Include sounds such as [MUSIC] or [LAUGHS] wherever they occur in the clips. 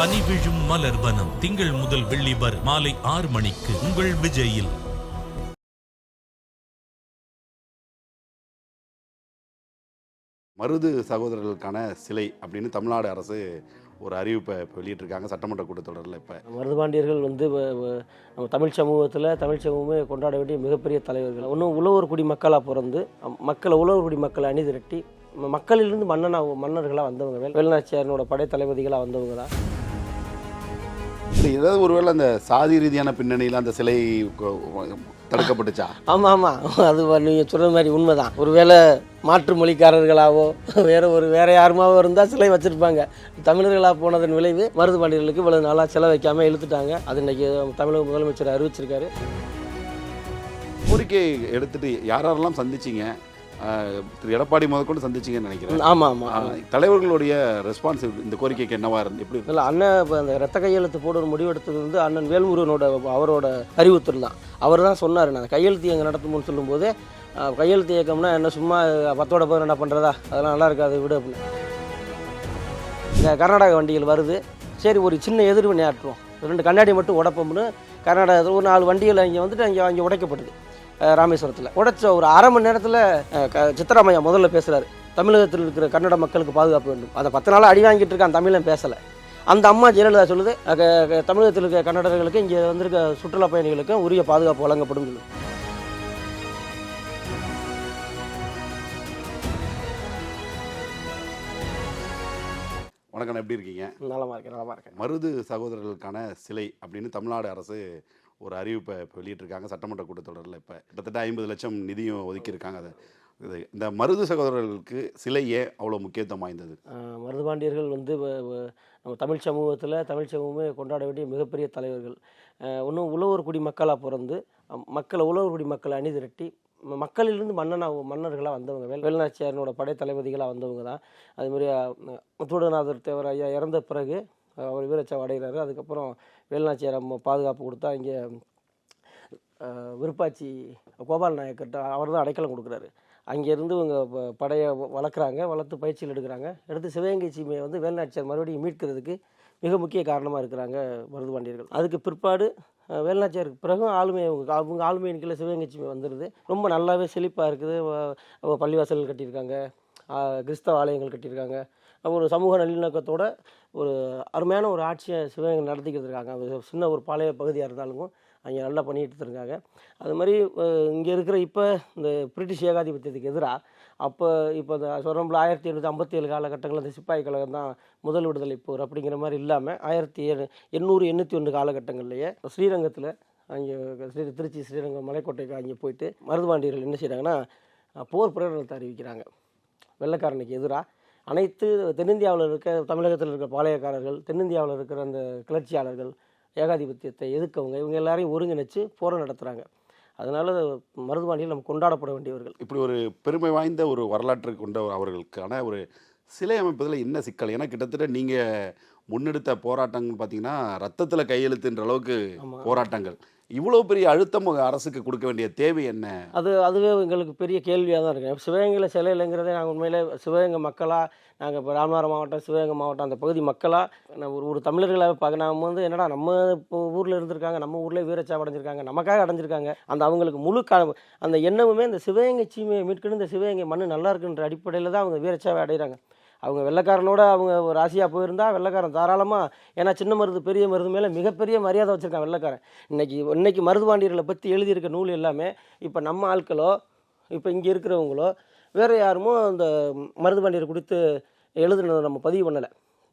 பனி விழும் மலர்வனம் திங்கள் முதல் வெள்ளி வரை மாலை ஆறு மணிக்கு உங்கள் விஜயில். மருது சகோதரர்களுக்கான சிலை அப்படின்னு தமிழ்நாடு அரசு ஒரு அறிவிப்பை வெளியிட்டிருக்காங்க சட்டமன்ற கூட்டத்தொடரில் இப்போ. மருதுபாண்டியர்கள் வந்து நம்ம தமிழ் சமூகத்தில் தமிழ் சமூகமே கொண்டாட வேண்டிய மிகப்பெரிய தலைவர்கள். ஒன்றும் உழவர் குடி மக்களாக பிறந்து மக்களை உழவர் குடி மக்களை அணிதிரட்டி மக்களிலிருந்து மன்னனாக மன்னர்களாக வந்தவங்க வேல் வேலுநாச்சியாரனோட படைத்தளபதிகளாக வந்தவங்க தான் ஏதாவது ஒருவேளை அந்த சாதி ரீதியான பின்னணியில் அந்த சிலை தடுக்கப்பட்டுச்சா? ஆமாம் ஆமாம் அது நீங்கள் சொல்கிற மாதிரி உண்மைதான். ஒருவேளை மாற்று மொழிக்காரர்களாவோ வேற ஒரு வேற யாருமாவோ இருந்தால் சிலை வச்சுருப்பாங்க. தமிழர்களாக போனதன் விளைவு மருதுபாண்டியர்களுக்கு இவ்வளவு நாளாக சிலை வைக்காமல் இழுத்துட்டாங்க. அது இன்னைக்கு தமிழக முதலமைச்சர் அறிவிச்சிருக்காரு. கோரிக்கை எடுத்துட்டு யார் யாரெல்லாம் சந்திச்சீங்க? திரு எடப்பாடி முதற்கொண்டு சந்திச்சீங்கன்னு நினைக்கிறேன். ஆமாம் ஆமாம் தலைவர்களுடைய ரெஸ்பான்ஸ் இந்த கோரிக்கைக்கு என்னவா இருந்து எப்படி? இல்லை அண்ணன் இப்போ அந்த ரத்த கையெழுத்து போட ஒரு முடிவெடுத்தது வந்து அண்ணன் வேல்முருகனோட அவரோட அறிவுறுத்தல் தான். அவர் தான் சொன்னார் நான் கையெழுத்து இயக்கம் நடத்தும்போது சொல்லும்போது கையெழுத்து இயக்கம்னா என்ன சும்மா பத்தோட பதினொன்று என்ன பண்ணுறதா அதெல்லாம் நல்லா இருக்காது விடு அப்படின்னு. இந்த கர்நாடக வண்டிகள் வருது. சரி ஒரு சின்ன எதிர்வினை ஆற்றுவோம். ரெண்டு கண்ணாடி மட்டும் உடைப்போம்னு கர்நாடகத்தில் ஒரு நாலு வண்டிகள் இங்கே வந்துட்டு அங்கே அங்கே உடைக்கப்படுது ராமேஸ்வரத்தில். உடைச்ச ஒரு அரை மணி நேரத்தில் சித்தராமையா முதல்ல பேசுகிறாரு தமிழகத்தில் இருக்கிற கன்னட மக்களுக்கு பாதுகாப்பு வேண்டும். அதை பத்து நாளாக அடி வாங்கிட்டு இருக்கான் தமிழன் பேசலை. அந்த அம்மா ஜெயலலிதா சொல்லுது க- க- தமிழகத்தில் இருக்க கன்னடர்களுக்கு இங்கே வந்திருக்க சுற்றுலா பயணிகளுக்கும் உரிய பாதுகாப்பு வழங்கப்படும் சொல்லுது வணக்கம் எப்படி இருக்கீங்க? நலமா இருக்கேன் நலமா இருக்கேன். மருது சகோதரர்களுக்கான சிலை அப்படின்னு தமிழ்நாடு அரசு ஒரு அறிவிப்பை இப்போ வெளியிட்டிருக்காங்க. சட்டமன்ற கூட்டத்தொடரில் இப்போ கிட்டத்தட்ட ஐம்பது லட்சம் நிதியும் ஒதுக்கியிருக்காங்க. அதை இது இந்த மருது சகோதரர்களுக்கு சிலை ஏன் அவ்வளோ முக்கியத்துவம் வாய்ந்தது? மருதுபாண்டியர்கள் வந்து வ- நம்ம தமிழ் சமூகத்தில் தமிழ் சமூகமே கொண்டாட வேண்டிய மிகப்பெரிய தலைவர்கள். ஒன்றும் உழவர் குடி மக்களாக பிறந்து மக்களை உழவர் குடி மக்களை அணி திரட்டி மக்களிலிருந்து மன்னனாக மன்னர்களாக வந்தவங்க. வேல் வேலுநாச்சியாரனோட படைத்தளபதிகளாக வந்தவங்க தான். அதுமாதிரி முத்துவடநாதர் தேவர் ஐயா இறந்த பிறகு அவர் வீரச்சா அடைகிறாரு அதுக்கப்புறம் வேலுநாச்சியார் அம்மா பாதுகாப்பு கொடுத்தா இங்கே விருப்பாச்சி கோபால் நாயக்கர்கிட்ட அவர் தான் அடைக்கலம் கொடுக்குறாரு. அங்கேருந்து இவங்க ப- படையை வ- வளர்க்குறாங்க வளர்த்து பயிற்சியில் எடுக்கிறாங்க. எடுத்து சிவகங்கை சீமையை வந்து வேலுநாச்சியார் மறுபடியும் மீட்கிறதுக்கு மிக முக்கிய காரணமாக இருக்கிறாங்க மருதுபாண்டியர்கள் அதுக்கு பிற்பாடு வேலுநாச்சியாருக்கு பிறகும் ஆளுமை அவங்க அவங்க ஆளுமையின் கீழே சிவகங்கை சீமை வந்துடுது ரொம்ப நல்லாவே செழிப்பாக இருக்குது. பள்ளிவாசல்கள் கட்டியிருக்காங்க. கிறிஸ்தவ ஆலயங்கள் கட்டியிருக்காங்க. ஒரு சமூக நல்லிணக்கத்தோட ஒரு அருமையான ஒரு ஆட்சியை சிவகங்கை நடத்திக்கிட்டு இருக்காங்க. சின்ன ஒரு பாளைய பகுதியாக இருந்தாலும் அங்கே நல்லா பண்ணிகிட்டு இருக்காங்க அது மாதிரி இங்கே இருக்கிற இப்போ இந்த பிரிட்டிஷ் ஏகாதிபத்தியத்துக்கு எதிராக அப்போ இப்போ இந்த சொல்கிறோம்ல ஆயிரத்தி எண்ணூற்றி ஐம்பத்தி ஏழு காலகட்டங்களில் இந்த சிப்பாய் கழகம் தான் முதல் விடுதலை போர் அப்படிங்கிற மாதிரி இல்லாமல் ஆயிரத்தி எண்ணூறு எண்ணூற்றி ஒன்று காலகட்டங்கள்லேயே ஸ்ரீரங்கத்தில் அங்கே ஸ்ரீ திருச்சி ஸ்ரீரங்கம் மலைக்கோட்டைக்கு அங்கே போயிட்டு மருதுபாண்டியர்கள் என்ன செய்கிறாங்கன்னா போர் பிரகடனத்தை அறிவிக்கிறாங்க. வெள்ளைக்காரனுக்கு எதிராக அனைத்து தென்னிந்தியாவில் இருக்க தமிழகத்தில் இருக்கிற பாளையக்காரர்கள் தென்னிந்தியாவில் இருக்கிற அந்த கிளர்ச்சியாளர்கள் ஏகாதிபத்தியத்தை எதிர்க்கவங்க இவங்க எல்லாரையும் ஒருங்கிணைச்சு போரை நடத்துகிறாங்க அதனால் மருதுபாண்டியில் நம்ம கொண்டாடப்பட வேண்டியவர்கள். இப்படி ஒரு பெருமை வாய்ந்த ஒரு வரலாற்று கொண்ட அவர்களுக்கான ஒரு சிலை அமைப்பதில் என்ன சிக்கல்? ஏன்னா கிட்டத்தட்ட நீங்கள் முன்னெடுத்த போராட்டங்கள் பார்த்தீங்கன்னா ரத்தத்தில் கையெழுத்துன்ற அளவுக்கு போராட்டங்கள். இவ்வளோ பெரிய அழுத்தம் அரசுக்கு கொடுக்க வேண்டிய தேவை என்ன? அது அதுவே எங்களுக்கு பெரிய கேள்வியாக தான் இருக்குது சிவகங்கையில் சிலை இல்லைங்கிறதே நாங்கள் உண்மையிலே சிவகங்கை மக்களாக நாங்கள் இப்போ ராமநாதபுரம் மாவட்டம் சிவகங்கை மாவட்டம் அந்த பகுதி மக்களாக நான் ஒரு ஒரு தமிழர்களாக பார்க்க நம்ம வந்து என்னடா நம்ம இப்போ ஊரில் இருந்திருக்காங்க நம்ம ஊரில் வீரச்சாவு அடைஞ்சிருக்காங்க நமக்காக அடைஞ்சிருக்காங்க. அந்த அவங்களுக்கு முழு க அந்த எண்ணமுமே இந்த சிவகங்கை சீமையை மீட்கணும் இந்த சிவகங்கை மண்ணு நல்லா இருக்குன்ற அடிப்படையில் தான் அவங்க வீரச்சாவை அடைகிறாங்க அவங்க வெள்ளக்காரனோட அவங்க ஒரு ராசியாக போயிருந்தா வெள்ளக்காரன் தாராளமாக ஏன்னா சின்ன மருது பெரிய மருது மேலே மிகப்பெரிய மரியாதை வச்சுருக்கான் வெள்ளக்காரன். இன்னைக்கு இன்னைக்கு மருதுபாண்டியர்களை பற்றி எழுதியிருக்க நூல் எல்லாமே இப்போ நம்ம ஆட்களோ இப்போ இங்கே இருக்கிறவங்களோ வேறு யாருமோ அந்த மருதுபாண்டியர் கொடுத்து எழுதுனதை நம்ம பதிவு பண்ணலை.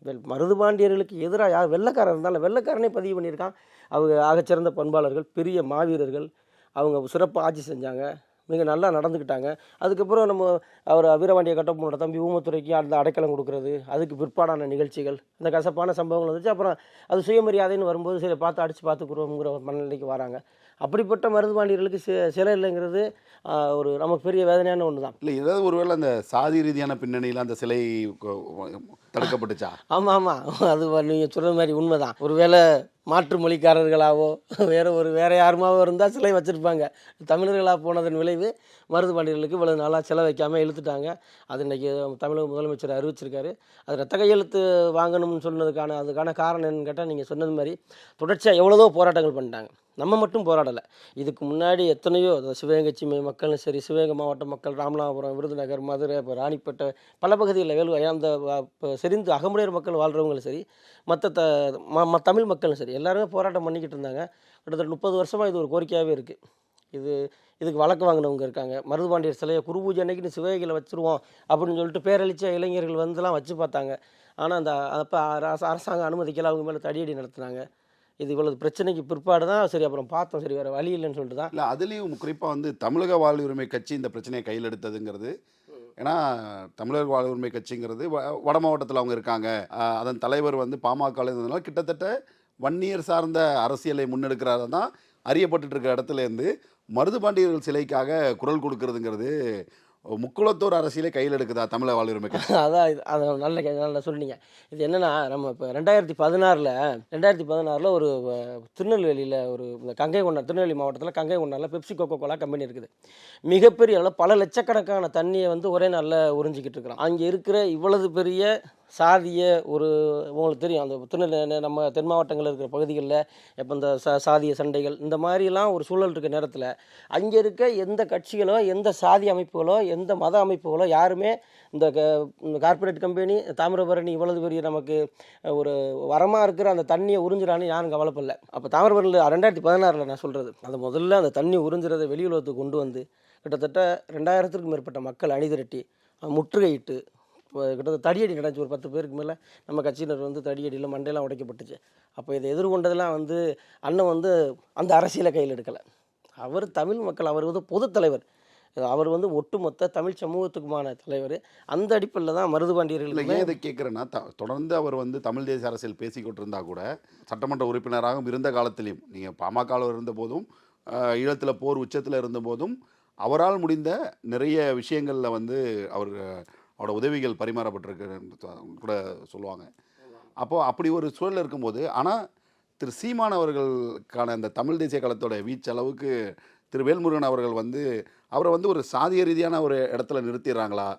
வெல் மருதுபாண்டியர்களுக்கு எதிராக யார் வெள்ளக்காரன் இருந்தாலும் வெள்ளக்காரனே பதிவு பண்ணியிருக்கான். அவங்க ஆகச்சிறந்த பண்பாளர்கள் பெரிய மாவீரர்கள் அவங்க சிறப்பாக ஆட்சி செஞ்சாங்க. மிக நல்லா நடந்துக்கிட்டாங்க. அதுக்கப்புறம் நம்ம அவர் வீரபாண்டிய கட்டப்பனோட தம்பி ஊமத்துறைக்கு அந்த அடைக்கலம் கொடுக்குறது அதுக்கு பிற்பாடான நிகழ்ச்சிகள் இந்த கசப்பான சம்பவங்கள் வந்துச்சு. அப்புறம் அது சுயமரியாதைன்னு வரும்போது சரி பார்த்து அடித்து பார்த்துக்குறோங்கிற ஒரு மனநிலைக்கு வராங்க. அப்படிப்பட்ட மருதுபாண்டியர்களுக்கு சி சிலை இல்லைங்கிறது ஒரு நமக்கு பெரிய வேதனையான ஒன்று தான் இல்லை ஏதாவது ஒருவேளை அந்த சாதி ரீதியான பின்னணியில் அந்த சிலை தடுக்கப்பட்டுச்சா? ஆமாம் ஆமாம் அது நீங்கள் சொல்கிற மாதிரி உண்மைதான். ஒருவேளை மாற்று மொழிக்காரர்களாவோ வேறு ஒரு வேறு யாருமாவோ இருந்தால் சிலை வச்சுருப்பாங்க. தமிழர்களாக போனதன் விளைவு மருது பாண்டியர்களுக்கு இவ்வளோ நாளாக சிலை வைக்காமல் இழுத்துட்டாங்க. அது இன்றைக்கி தமிழக முதலமைச்சர் அறிவிச்சிருக்காரு. அது ரத்த கையெழுத்து வாங்கணும்னு சொன்னதுக்கான அதுக்கான காரணம் என்னன்னு கேட்டால் நீங்கள் சொன்னது மாதிரி தொடர்ச்சியாக எவ்வளோதோ போராட்டங்கள் பண்ணிட்டாங்க. நம்ம மட்டும் போராடலை. இதுக்கு முன்னாடி எத்தனையோ அதாவது சிவகங்கை மக்களும் சரி சிவகங்கை மாவட்ட மக்கள் ராமநாதபுரம் விருதுநகர் மதுரை இப்போ ராணிப்பேட்டை பல பகுதிகளில் வேலு அந்த இப்போ செறிந்து அகமுடையர் மக்கள் வாழ்கிறவங்களும் சரி மற்ற த ம ம- தமிழ் மக்களும் சரி எல்லாருமே போராட்டம் பண்ணிக்கிட்டு இருந்தாங்க. கிட்டத்தட்ட முப்பது வருஷமாக இது ஒரு கோரிக்கையாகவே இருக்குது இது இதுக்கு வழக்கு வாங்கினவங்க இருக்காங்க. மருதுபாண்டியர் சிலையை குரு பூஜை அன்னைக்கு சிவகைகளை வச்சுருவோம் அப்படின்னு சொல்லிட்டு பேரழிச்ச இளைஞர்கள் வந்துலாம் வச்சு பார்த்தாங்க. ஆனால் அந்த அப்போ அரசாங்கம் அனுமதிக்கல. அவங்க மேலே தடியடி நடத்துனாங்க. இது இவ்வளவு பிரச்சனைக்கு பிற்பாடு தான் சரி அப்புறம் பார்த்தோம். சரி வேறு வழி இல்லைன்னு சொல்லிட்டு தான். இல்லை அதுலேயும் குறிப்பாக வந்து தமிழக வாழ் உரிமை கட்சி இந்த பிரச்சனையை கையில் எடுத்ததுங்கிறது. ஏன்னா தமிழர் வாழ் உரிமை கட்சிங்கிறது வ- வட மாவட்டத்தில் அவங்க இருக்காங்க. அதன் தலைவர் வந்து பாமக இருந்ததுனால கிட்டத்தட்ட வன்னியர் சார்ந்த அரசியலை முன்னெடுக்கிறாரு தான் அறியப்பட்டுட்டு இருக்கிற இடத்துலேருந்து மருது பாண்டியர்கள் சிலைக்காக குரல் கொடுக்கறதுங்கிறது முக்குளத்தோர் அரசியலே கையில் எடுக்குதா தமிழக வாழ் [LAUGHS] அதான் இது அதை நல்ல நல்லா சொன்னீங்க இது என்னென்னா நம்ம இப்போ ரெண்டாயிரத்தி பதினாறில் ரெண்டாயிரத்தி பதினாறில் ஒரு திருநெல்வேலியில் ஒரு இந்த கங்கை கொண்டா திருநெல்வேலி மாவட்டத்தில் கங்கை கொண்டாரில் பெப்சி கோகோ கோலா கம்பெனி இருக்குது. மிகப்பெரிய அளவில் பல லட்சக்கணக்கான தண்ணியை வந்து ஒரே நாளில் உறிஞ்சிக்கிட்டு இருக்கிறோம் அங்கே இருக்கிற இவ்வளவு பெரிய சாதிய ஒரு உங்களுக்கு தெரியும் அந்த திருநெல்வேலி நம்ம தென் மாவட்டங்களில் இருக்கிற பகுதிகளில் இப்போ இந்த சா சாதிய சண்டைகள் இந்த மாதிரிலாம் ஒரு சூழல் இருக்க நேரத்தில் அங்கே இருக்க எந்த கட்சிகளோ எந்த சாதி அமைப்புகளோ எந்த மத அமைப்புகளோ யாருமே இந்த க இந்த கார்ப்பரேட் கம்பெனி தாமிரபரணி இவ்வளவு பெரிய நமக்கு ஒரு வரமாக இருக்கிற அந்த தண்ணியை உறிஞ்சிடான்னு யாரும் கவலைப்படல. அப்போ தாமிரபரணியில் ரெண்டாயிரத்தி பதினாறில் நான் சொல்கிறது அந்த முதல்ல அந்த தண்ணி உறிஞ்சுறதை வெளியுலகத்துக்கு கொண்டு வந்து கிட்டத்தட்ட ரெண்டாயிரத்திற்கும் மேற்பட்ட மக்கள் அணிதிரட்டி முற்றுகையிட்டு இப்போ கிட்டத்தட்ட தடியடி நடந்துச்சு. ஒரு பத்து பேருக்கு மேலே நம்ம கட்சியினர் வந்து தடியடியில் மண்டையெல்லாம் உடைக்கப்பட்டுச்சு. அப்போ இதை எதிர்கொண்டதெல்லாம் வந்து அண்ணன் வந்து அந்த அரசியலை கையில் எடுக்கலை. அவர் தமிழ் மக்கள் அவர் வந்து பொதுத்தலைவர் அவர் வந்து ஒட்டுமொத்த தமிழ் சமூகத்துக்குமான தலைவர். அந்த அடிப்படையில் தான் இல்லை ஏன் இதை கேட்குறேன்னா த தொடர்ந்து அவர் வந்து தமிழ் தேசிய அரசியல் பேசிக்கொண்டிருந்தா கூட சட்டமன்ற உறுப்பினராகவும் இருந்த காலத்திலையும் நீங்கள் பாமகவில் இருந்த போதும் ஈழத்தில் போர் உச்சத்தில் இருந்த போதும் அவரால் முடிந்த நிறைய விஷயங்களில் வந்து அவர் அவரோட உதவிகள் பரிமாறப்பட்டிருக்கு கூட சொல்லுவாங்க. அப்போது அப்படி ஒரு சூழல் இருக்கும்போது ஆனால் திரு சீமான் அவர்களுக்கான அந்த தமிழ் தேசிய காலத்தோட வீச்சளவுக்கு திரு வேல்முருகன் அவர்கள் வந்து அவரை வந்து ஒரு சாதிய ரீதியான ஒரு இடத்துல நிறுத்திடுறாங்களா?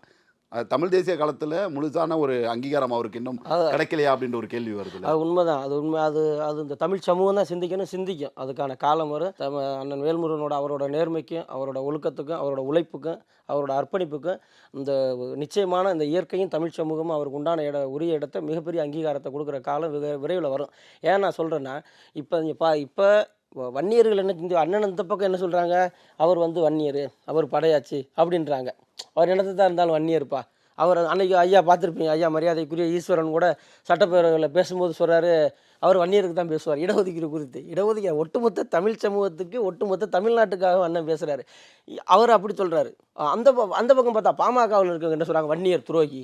அது தமிழ் தேசிய காலத்தில் முழுசான ஒரு அங்கீகாரம் அவருக்கு இன்னும் கிடைக்கலையா அப்படின்ற ஒரு கேள்வி வருது அது உண்மைதான். அது உண்மை அது அது இந்த தமிழ் சமூகம் தான் சிந்திக்கணும் சிந்திக்கும். அதுக்கான காலம் வரும். அண்ணன் வேல்முருகனோட அவரோட நேர்மைக்கும் அவரோட ஒழுக்கத்துக்கும் அவரோட உழைப்புக்கும் அவரோட அர்ப்பணிப்புக்கும் இந்த நிச்சயமான இந்த இயற்கையும் தமிழ் சமூகமும் அவருக்கு உண்டான இட உரிய இடத்த மிகப்பெரிய அங்கீகாரத்தை கொடுக்குற காலம் விரைவில் வரும். ஏன் நான் சொல்கிறேன்னா இப்போ பா இப்போ வன்னியர்கள் என்ன இந்த அண்ணன் இந்த பக்கம் என்ன சொல்கிறாங்க அவர் வந்து வன்னியர் அவர் படையாச்சு அப்படின்றாங்க. அவர் என்னத்தை தான் இருந்தாலும் வன்னியர்ப்பா. அவர் அன்னைக்கு ஐயா பார்த்துருப்பீங்க ஐயா மரியாதைக்குரிய ஈஸ்வரன் கூட சட்டப்பேரவையில் பேசும்போது சொல்கிறாரு அவர் வன்னியருக்கு தான் பேசுவார். இடஒதுக்கீடு குறித்து. இடஒதுக்கீடு ஒட்டுமொத்த தமிழ் சமூகத்துக்கு ஒட்டுமொத்த தமிழ்நாட்டுக்காக அண்ணன் பேசுகிறாரு அவர் அப்படி சொல்கிறாரு அந்த அந்த பக்கம் பார்த்தா பாமகவில் இருக்கவங்க என்ன சொல்கிறாங்க வன்னியர் துரோகி.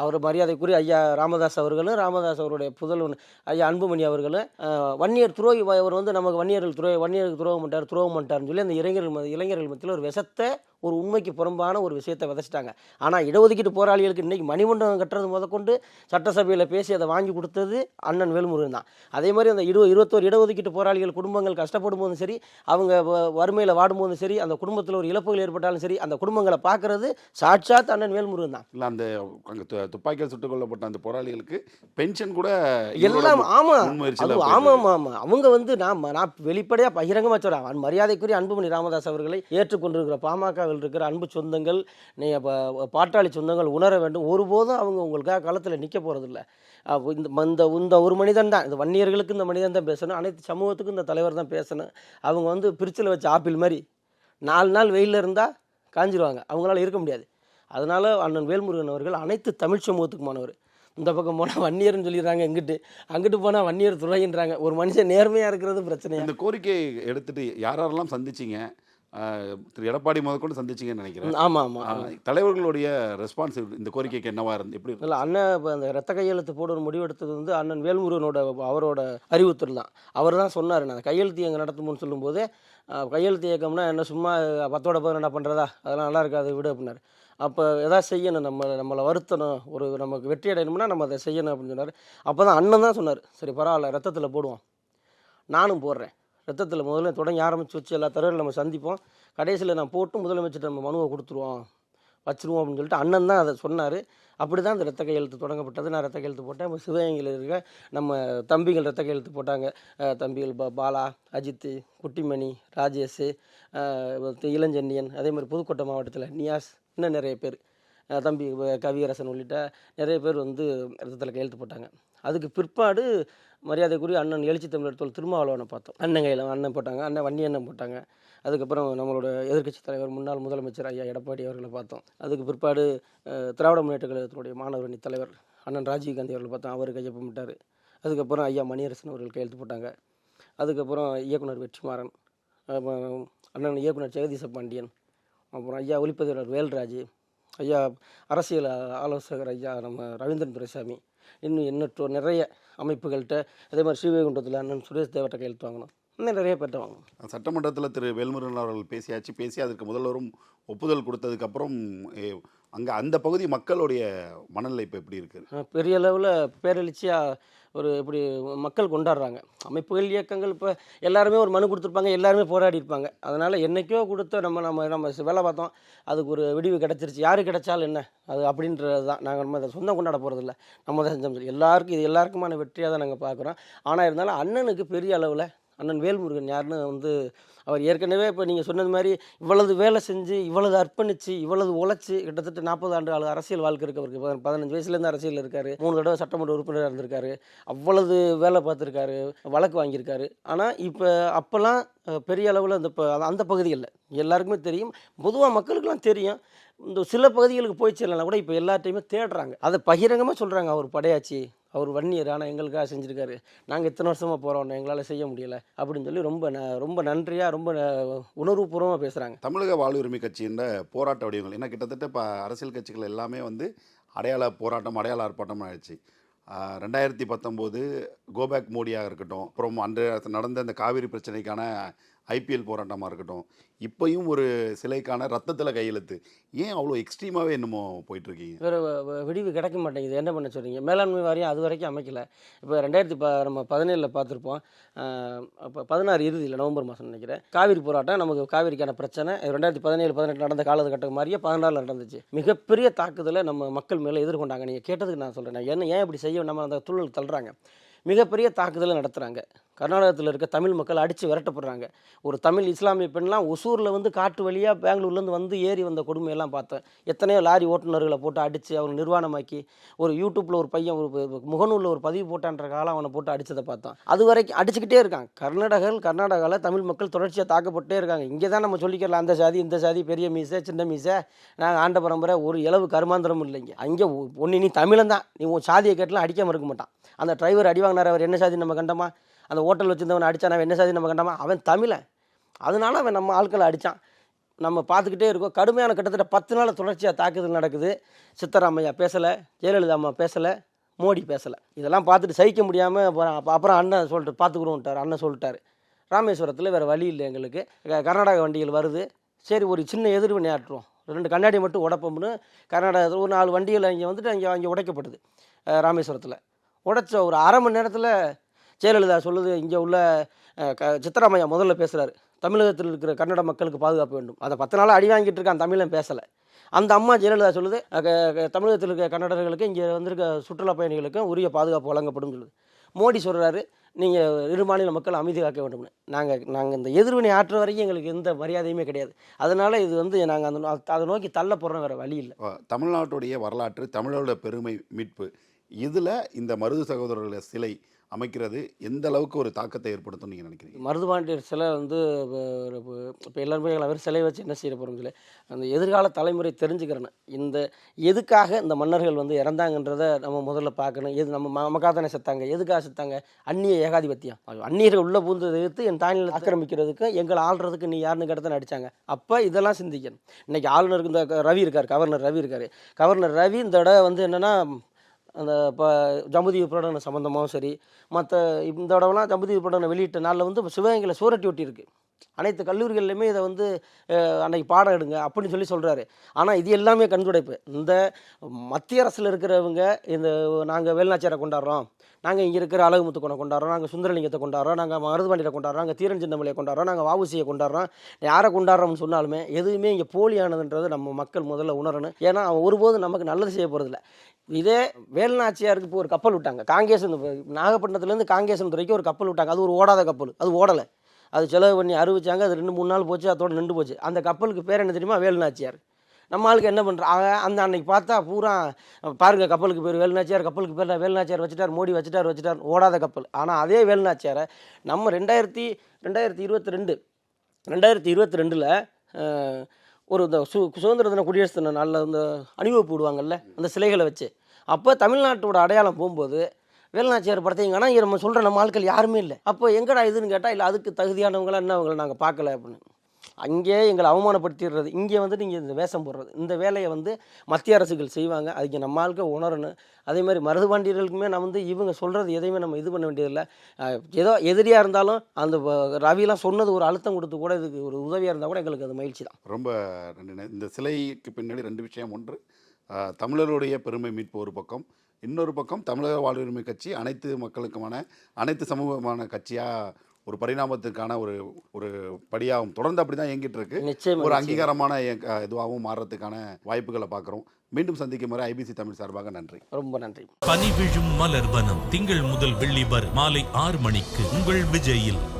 அவர் மரியாதைக்குரிய ஐயா ராமதாஸ் அவர்களும் ராமதாஸ் அவருடைய புதல்வன் ஐயா அன்புமணி அவர்களும் வன்னியர் துரோகி அவர் வந்து நமக்கு வன்னியர்கள் துரோகி வன்னியர்கள் துரோகம் பண்ணிட்டார் துரோகம் பண்ணிட்டார்னு சொல்லி அந்த இளைஞர்கள் ம- இளைஞர்கள் மத்தியில் ஒரு விஷத்தை ஒரு உண்மைக்கு புறம்பான ஒரு விஷயத்தை விதைச்சிட்டாங்க. ஆனால் இடஒதுக்கீட்டு போராளிகளுக்கு இன்றைக்கி மணிமண்டபம் கட்டுறது முதற்கொண்டு சட்டசபையில் பேசி அதை வாங்கி கொடுத்தது அண்ணன் வேல்முருகன் தான். அதே மாதிரி அந்த இரு இருபத்தோரு இடஒதுக்கீட்டு போராளிகள் குடும்பங்கள் கஷ்டப்படும் போதும் சரி அவங்க வறுமையில் வாடும்போதும் சரி அந்த குடும்பத்தில் ஒரு இழப்புகள் ஏற்பட்டாலும் சரி அந்த குடும்பங்களை பார்க்கறது சாட்சாத் அண்ணன் வேல்முருகன் தான். இல்லை அந்த அங்கே துப்பாக்கியால் சுட்டுக் கொல்லப்பட்ட அந்த போராளிகளுக்கு பென்ஷன் கூட எல்லாம் ஆமா முன்முயற்சியில் அது ஆமா ஆமா ஆமா. அவங்க வந்து நான் நான் வெளிப்படையாக பகிரங்கமாக சொல்கிறேன் மரியாதைக்குரிய அன்புமணி ராமதாஸ் அவர்களை ஏற்றுக்கொண்டிருக்கிற இந்தியாவில் இருக்கிற அன்பு சொந்தங்கள் நீ பாட்டாளி சொந்தங்கள் உணர வேண்டும். ஒருபோதும் அவங்க உங்களுக்காக களத்தில் நிற்க போகிறதில்ல இந்த இந்த இந்த ஒரு மனிதன் தான். இந்த வன்னியர்களுக்கு இந்த மனிதன் தான் பேசணும். அனைத்து சமூகத்துக்கும் இந்த தலைவர் தான் பேசணும். அவங்க வந்து பிரிச்சில் வச்ச ஆப்பிள் மாதிரி. நாலு நாள் வெயிலில் இருந்தால் காஞ்சிருவாங்க. அவங்களால இருக்க முடியாது. அதனால் அண்ணன் வேல்முருகன் அவர்கள் அனைத்து தமிழ் சமூகத்துக்குமானவர் இந்த பக்கம் போனால் வன்னியர்னு சொல்லிடுறாங்க எங்கிட்டு அங்கிட்டு போனால் வன்னியர் துறைன்றாங்க ஒரு மனுஷன் நேர்மையாக இருக்கிறது பிரச்சனை இந்த கோரிக்கையை எடுத்துட்டு யாரெல்லாம் சந்திச்சீங்க? திரு எடப்பாடி முதற்கொண்டு சந்திச்சீங்கன்னு நினைக்கிறேன். ஆமாம் ஆமாம் தலைவர்களுடைய ரெஸ்பான்ஸ் இந்த கோரிக்கைக்கு என்னவா இருந்து எப்படி இல்லை அண்ணன் இப்போ அந்த ரத்த கையெழுத்து போட ஒரு முடிவெடுத்தது வந்து அண்ணன் வேல்முருகனோட அவரோட அறிவுறுத்தல் தான். அவர் தான் சொன்னார் நான் கையெழுத்து இயக்கம் நடத்துமோன்னு சொல்லும்போது கையெழுத்து இயக்கம்னா என்ன சும்மா பத்தோட பதினெண்டா பண்ணுறதா அதெல்லாம் நல்லா இருக்காது விடு அப்படின்னாரு. அப்போ எதாவது செய்யணும் நம்ம நம்மளை வருத்தணும் ஒரு நமக்கு வெற்றி அடையணும்னா நம்ம அதை செய்யணும் அப்படின்னு சொன்னார். அப்போ தான் அண்ணன் தான் சொன்னார் சரி பரவாயில்ல ரத்தத்தில் போடுவோம். நானும் போடுறேன். ரத்தத்தில் முதல்ல தொடங்கி ஆரம்பித்து வச்சு எல்லா தடவையும் நம்ம சந்திப்போம். கடைசியில் நான் போட்டு முதலமைச்சர்கிட்ட நம்ம மனுவை கொடுத்துருவோம். வச்சுருவோம் அப்படின்னு சொல்லிட்டு அண்ணன் தான் அதை சொன்னார். அப்படி தான் அந்த ரத்த கையெழுத்து தொடங்கப்பட்டது. நான் ரத்த கையெழுத்து போட்டேன். இப்போ சிவகங்கையில் இருக்க நம்ம தம்பிகள் ரத்த கையெழுத்து போட்டாங்க. தம்பிகள் பா பாலா அஜித்து குட்டிமணி ராஜேஷ் அஹ் இளஞ்சென்னியன் அதே மாதிரி புதுக்கோட்டை மாவட்டத்தில் நியாஸ் இன்னும் நிறைய பேர். தம்பி கவியரசன் உள்ளிட்ட நிறைய பேர் வந்து ரத்தத்தில் கையெழுத்து போட்டாங்க. அதுக்கு பிற்பாடு மரியாதைக்குரிய அண்ணன் எழுச்சி தமிழர் தோல் திருமாவளவனை பார்த்தோம். அண்ணன் கையில் அண்ணன் போட்டாங்க அண்ணன் வன்னி அண்ணன் போட்டாங்க. அதுக்கப்புறம் நம்மளோட எதிர்க்கட்சி தலைவர் முன்னாள் முதலமைச்சர் ஐயா எடப்பாடி அவர்களை பார்த்தோம். அதுக்கு பிற்பாடு திராவிட முன்னேற்ற கழகத்தினுடைய மாணவர் அணி தலைவர் அண்ணன் ராஜீவ் காந்தி அவர்களை பார்த்தோம். அவர் கையொப்பமிட்டார் அதுக்கப்புறம் ஐயா மணியரசன் அவர்கள் கையெழுத்து போட்டாங்க. அதுக்கப்புறம் இயக்குனர் வெற்றிமாறன் அப்புறம் அண்ணன் இயக்குனர் ஜெகதீச பாண்டியன் அப்புறம் ஐயா ஒளிப்பதிவாளர் வேல்ராஜ் ஐயா அரசியல் ஆலோசகர் ஐயா நம்ம ரவீந்திரன் துரைசாமி இன்னும் எண்ணற்றோர் நிறைய அமைப்புகள்கிட்ட அதே மாதிரி ஸ்ரீவைகுண்டத்தில் அண்ணன் சுரேஷ் தேவட்ட கையெழுத்து வாங்கணும். இன்னும் நிறைய பேர்ட்ட வாங்கணும். சட்டமன்றத்தில் திரு வேல்முருகன் அவர்கள் பேசியாச்சு. பேசி அதற்கு முதல்வரும் ஒப்புதல் கொடுத்ததுக்கப்புறம் அங்கே அந்த பகுதி மக்களுடைய மனநிலை இப்போ எப்படி இருக்குது பெரிய அளவில் பேரெழுச்சியாக ஒரு இப்படி மக்கள் கொண்டாடுறாங்க. அமைப்புகள் இயக்கங்கள் இப்போ எல்லாருமே ஒரு மனு கொடுத்துருப்பாங்க எல்லாருமே போராடி இருப்பாங்க. அதனால் என்னைக்கோ கொடுத்த நம்ம நம்ம நம்ம வேலை பார்த்தோம் அதுக்கு ஒரு விடிவு கிடச்சிருச்சு. யார் கிடைச்சாலும் என்ன? அது அப்படின்றது தான். நாங்கள் நம்ம அதை சொந்தம் கொண்டாட போகிறதில்ல நம்ம தான் செஞ்சோம். எல்லாருக்கும் இது எல்லாருக்குமான வெற்றியாக தான் நாங்கள் பார்க்குறோம். ஆனால் இருந்தாலும் அண்ணனுக்கு பெரிய அளவில் அண்ணன் வேல்முருகன் யாருன்னு வந்து அவர் ஏற்கனவே இப்போ நீங்கள் சொன்னது மாதிரி இவ்வளவு வேலை செஞ்சு இவ்வளவு அர்ப்பணிச்சு இவ்வளவு உழைச்சி கிட்டத்தட்ட நாற்பது ஆண்டு கால அரசியல் வாழ்க்கை இருக்கு அவருக்கு. பதினஞ்சு வயசுலேருந்து அரசியல் இருக்காரு. மூணு தடவை சட்டமன்ற உறுப்பினராக இருந்திருக்காரு. அவ்வளவு வேலை பார்த்துருக்காரு. வழக்கு வாங்கியிருக்காரு. ஆனால் இப்போ அப்போல்லாம் பெரிய அளவில் அந்த அந்த பகுதிகளில் எல்லாருக்குமே தெரியும். பொதுவாக மக்களுக்கெல்லாம் தெரியும். இந்த சில பகுதிகளுக்கு போய் செல்லலாம் கூட இப்போ எல்லாத்தையுமே தேடுறாங்க. அதை பகிரங்கமாக சொல்கிறாங்க அவர் படையாச்சி. அவர் வன்னியர் ஆனால் எங்களுக்காக செஞ்சுருக்காரு. நாங்கள் இத்தனை வருஷமாக போகிறோம் எங்களால் செய்ய முடியலை அப்படின்னு சொல்லி ரொம்ப ந ரொம்ப நன்றியாக ரொம்ப உணர்வுபூர்வமாக பேசுகிறாங்க தமிழக வாழ்வுரிமை கட்சியின் போராட்ட வடிவங்கள் ஏன்னா கிட்டத்தட்ட இப்போ அரசியல் கட்சிகள் எல்லாமே வந்து அடையாள போராட்டம் அடையாள ஆர்ப்பாட்டம் ஆயிடுச்சு. ரெண்டாயிரத்தி பத்தொம்போது கோபேக் மோடியாக இருக்கட்டும் அப்புறம் அன்று நடந்த அந்த காவிரி பிரச்சனைக்கான ஐபிஎல் போராட்டமாக இருக்கட்டும் இப்பையும் ஒரு சிலைக்கான ரத்தத்தில் கையெழுத்து. ஏன் அவ்வளோ எக்ஸ்ட்ரீமாகவே என்னமோ போயிட்டுருக்கீங்க? வேறு விடிவு கிடைக்க மாட்டேங்குது. என்ன பண்ண சொல்கிறீங்க மேலாண்மை வாரியம் அது வரைக்கும் அமைக்கல. இப்போ ரெண்டாயிரத்தி ப நம்ம பதினேழில் பார்த்துருப்போம். அப்போ பதினாறு இறுதியில் நவம்பர் மாதம் நினைக்கிறேன். காவிரி போராட்டம் நமக்கு காவிரிக்கான பிரச்சனை. ரெண்டாயிரத்தி பதினேழு பதினெட்டு நடந்த காலகட்டம் மாதிரியே பதினாறில் நடந்துச்சு. மிகப்பெரிய தாக்குதலை நம்ம மக்கள் மேலே எதிர்கொண்டாங்க. நீங்கள் கேட்டதுக்கு நான் சொல்கிறேன் என்ன ஏன் இப்படி செய்ய நம்ம அந்த துள்ளல் தள்ளுறாங்க? மிகப்பெரிய தாக்குதலை நடத்துகிறாங்க கர்நாடகத்தில் இருக்க தமிழ் மக்கள் அடித்து விரட்டப்படுறாங்க. ஒரு தமிழ் இஸ்லாமிய பெண்லாம் ஒசூரில் வந்து காட்டு வழியாக பெங்களூர்லேருந்து வந்து ஏறி வந்த கொடுமையெல்லாம் பார்த்தேன். எத்தனையோ லாரி ஓட்டுநர்களை போட்டு அடித்து அவங்க நிர்வாணமாக்கி ஒரு யூடியூப்பில் ஒரு பையன் ஒரு முகநூலில் ஒரு பதிவு போட்டான்ற காலம் அவனை போட்டு அடித்ததை பார்த்தோம் அது வரைக்கும் அடிச்சுக்கிட்டே இருக்கான் கர்நாடகல் கர்நாடகாவில் தமிழ் மக்கள் தொடர்ச்சியாக தாக்கப்பட்டே இருக்காங்க. இங்கே தான் நம்ம சொல்லிக்கலாம் அந்த சாதி இந்த சாதி பெரிய மீசை சின்ன மீசை நாங்கள் ஆண்ட பரம்பரை ஒரு இளவு கருமாந்திரமும் இல்லைங்க அங்கே ஒன்று நீ தமிழன் தான். நீ உன் சாதியை கேட்டலாம் அடிக்காமல் இருக்க மாட்டான். அந்த டிரைவர் அடி வாங்கினார் அவர் என்ன சாதி நம்ம கண்டமா? அந்த ஹோட்டல் வச்சிருந்தவன் அடித்தான் அவன் என்ன சாதி நம்ம கண்டாமா? அவன் தமிழன் அதனால அவன் நம்ம ஆட்களை அடித்தான் நம்ம பார்த்துக்கிட்டே இருக்கோம். கடுமையான கிட்டத்தட்ட பத்து நாள் தொடர்ச்சியாக தாக்குதல் நடக்குது. சித்தராமையா பேசலை ஜெயலலிதா அம்மா பேசலை மோடி பேசலை. இதெல்லாம் பார்த்துட்டு சகிக்க முடியாமல் அப்புறம் அப்புறம் அண்ணன் சொல்லிட்டு பார்த்துக்குறோன்ட்டார் அண்ணன் சொல்லிட்டாரு. ராமேஸ்வரத்தில் வேறு வழி இல்லை எங்களுக்கு. க- கர்நாடக வண்டிகள் வருது. சரி ஒரு சின்ன எதிர்வினை ஆற்றுவோம் ரெண்டு கண்ணாடி மட்டும் உடப்போம்னு கர்நாடகத்தில் ஒரு நாலு வண்டிகள் இங்கே வந்துட்டு அங்கே அங்கே உடைக்கப்படுது ராமேஸ்வரத்தில். உடைச்ச ஒரு அரை மணி நேரத்தில் ஜெயலலிதா சொல்லுது இங்கே உள்ள க சித்தராமையா முதல்ல பேசுகிறாரு தமிழகத்தில் இருக்கிற கன்னட மக்களுக்கு பாதுகாப்பு வேண்டும். அதை பத்து நாளாக அடி வாங்கிட்டு இருக்கான் தமிழன் பேசலை. அந்த அம்மா ஜெயலலிதா சொல்லுது தமிழகத்தில் இருக்க கன்னடர்களுக்கு இங்கே வந்திருக்க சுற்றுலா பயணிகளுக்கும் உரிய பாதுகாப்பு வழங்கப்படும் சொல்லுது. மோடி சொல்கிறாரு நீங்கள் இரு மாநில மக்கள் அமைதி காக்க வேண்டும்னு. நாங்கள் நாங்கள் இந்த எதிர்வினை ஆற்ற வரைக்கும் எங்களுக்கு எந்த மரியாதையுமே கிடையாது. அதனால் இது வந்து நாங்கள் அந்த நோ- அதை நோக்கி தள்ள போகிறோம் வேறு வழி இல்லை. தமிழ்நாட்டுடைய வரலாற்று தமிழோட பெருமை மீட்பு இதில் இந்த மருது சகோதரர்கள் சிலை அமைக்கிறது எந்த அளவுக்கு ஒரு தாக்கத்தை ஏற்படுத்தும் நீங்கள் நினைக்கிறீங்க? மருதுபாண்டியர் சிலை வந்து இப்போ எல்லாருமே அவர் சிலை வச்சு என்ன செய்ய போகிறோம் சொல்லி. அந்த எதிர்கால தலைமுறை தெரிஞ்சுக்கிறேன்னு இந்த எதுக்காக இந்த மன்னர்கள் வந்து இறந்தாங்கன்றதை நம்ம முதல்ல பார்க்கணும். எது நம்ம நமக்காக தானே செத்தாங்க எதுக்காக செத்தாங்க? அந்நிய ஏகாதிபத்தியம். அந்நியர்கள் உள்ளே பூந்ததை எடுத்து என் தாய்நிலை ஆக்கிரமிக்கிறதுக்கு எங்களை ஆள்றதுக்கு நீ யாருன்னு கிட்ட அடித்தாங்க அப்போ இதெல்லாம் சிந்திக்கணும். இன்றைக்கி ஆளுநருக்கு இந்த க- ரவி இருக்கார் கவர்னர் ரவி இருக்கார். கவர்னர் ரவி இந்த தடவை வந்து என்னென்னா அந்த இப்போ ஜம்புதி பிரகடன சம்மந்தமாகவும் சரி மற்ற இந்த தடவைலாம் ஜம்புதி பிரகடனை வெளியிட்ட நாளில் வந்து சிவகங்கையில் சூரட்டி ஒட்டி இருக்குது அனைத்து கல்லூரிகள்லையுமே இதை வந்து அன்னைக்கு பாடம் எடுங்க அப்படின்னு சொல்லி சொல்கிறாரு ஆனால் இது எல்லாமே கண்துடைப்பு. இந்த மத்திய அரசில் இருக்கிறவங்க இந்த நாங்கள் வேலுநாச்சியாரை கொண்டாடுறோம் நாங்கள் இங்கே இருக்கிற அழகுமுத்துக்கோனை கொண்டாடுறோம். நாங்கள் சுந்தரலிங்கத்தை கொண்டாடுறோம். நாங்கள் மருதுபாண்டியரை கொண்டாடுறோம். நாங்கள் தீரன் சிந்தமலையை கொண்டாடுறோம். நாங்கள் வாவுசியை கொண்டாடுறோம். யாரை கொண்டாடுறோம்னு சொன்னாலுமே எதுவுமே இங்கே போலியானதுன்றது நம்ம மக்கள் முதல்ல உணரணும். ஏன்னா அவன் ஒருபோதும் நமக்கு நல்லது செய்ய போகிறதில்ல இதே வேலுநாச்சியாருக்கு இப்போ ஒரு கப்பல் விட்டாங்க. காங்கேசன் நாகப்பட்டினத்துலேருந்து காங்கேசன் துறைக்கு ஒரு கப்பல் விட்டாங்க. அது ஒரு ஓடாத கப்பல். அது ஓடலை. அது செலவு பண்ணி அறிவிச்சாங்க. அது ரெண்டு மூணு நாள் போச்சு. அதோட நின்று போச்சு. அந்த கப்பலுக்கு பேர் என்ன தெரியுமா? வேலுநாச்சியார் நம்ம ஆளுக்கு என்ன பண்ணுறாங்க அந்த அன்னைக்கு பார்த்தா பூரா பாருங்க கப்பலுக்கு பேர் வேலுநாச்சியார் கப்பலுக்கு பேர் வேலுநாச்சியார் வச்சுட்டார் மோடி வச்சுட்டார் வச்சுட்டார் ஓடாத கப்பல். ஆனால் அதே வேலுநாச்சியாரை நம்ம ரெண்டாயிரத்தி ரெண்டாயிரத்தி இருபத்தி ரெண்டு ரெண்டாயிரத்தி இருபத்தி ரெண்டில் ஒரு இந்த சு சுதந்திர தின குடியரசு தின நாளில் இந்த அணிவகுப்பு விடுவாங்கல்ல அந்த சிலைகளை வச்சு. அப்போ தமிழ்நாட்டோட அடையாளம் போகும்போது வேலுநாச்சியார் படத்தையும் ஆனால் நம்ம சொல்கிற நம்ம ஆட்கள் யாருமே இல்லை. அப்போ எங்கடா இதுன்னு கேட்டால் இல்லை அதுக்கு தகுதியானவங்களாம் என்ன அவங்கள நாங்கள் பார்க்கல அப்படின்னு. அங்கே எங்களை அவமானப்படுத்திடுறது. இங்கே வந்து நீங்கள் இந்த வேஷம் போடுறது. இந்த வேலையை வந்து மத்திய அரசுகள் செய்வாங்க. அதுக்கு நம்ம ஆளுக்க உணரணும். அதே மாதிரி மருதுபாண்டியர்களுக்குமே நான் வந்து இவங்க சொல்கிறது எதையுமே நம்ம இது பண்ண வேண்டியதில்லை. ஏதோ எதிரியாக இருந்தாலும் அந்த வ- ரவிலாம் சொன்னது ஒரு அழுத்தம் கொடுத்து கூட இதுக்கு ஒரு உதவியாக இருந்தால் கூட எங்களுக்கு அது மகிழ்ச்சி தான். ரொம்ப நன்றி. இந்த சிலைக்கு பின்னாடி ரெண்டு விஷயம் ஒன்று. தமிழருடைய பெருமை மீட்பு ஒரு பக்கம். இன்னொரு பக்கம் தமிழக வாழ்வுரிமை கட்சி அனைத்து மக்களுக்குமான அனைத்து சமூகமான கட்சியாக ஒரு பரிணாமத்துக்கான ஒரு ஒரு படியாகவும் தொடர்ந்து அப்படி தான் இயங்கிட்டு இருக்கு நிச்சயமா. ஒரு. அங்கீகாரமான இதுவாகவும் மாறுறதுக்கான வாய்ப்புகளை பார்க்குறோம். மீண்டும் சந்திக்கும் வரை ஐபிசி தமிழ் சார்பாக நன்றி. ரொம்ப நன்றி. பனி விழும் மலர் வனம் திங்கள் முதல் வெள்ளி வரை மாலை ஆறு மணிக்கு உங்கள் விஜயில்.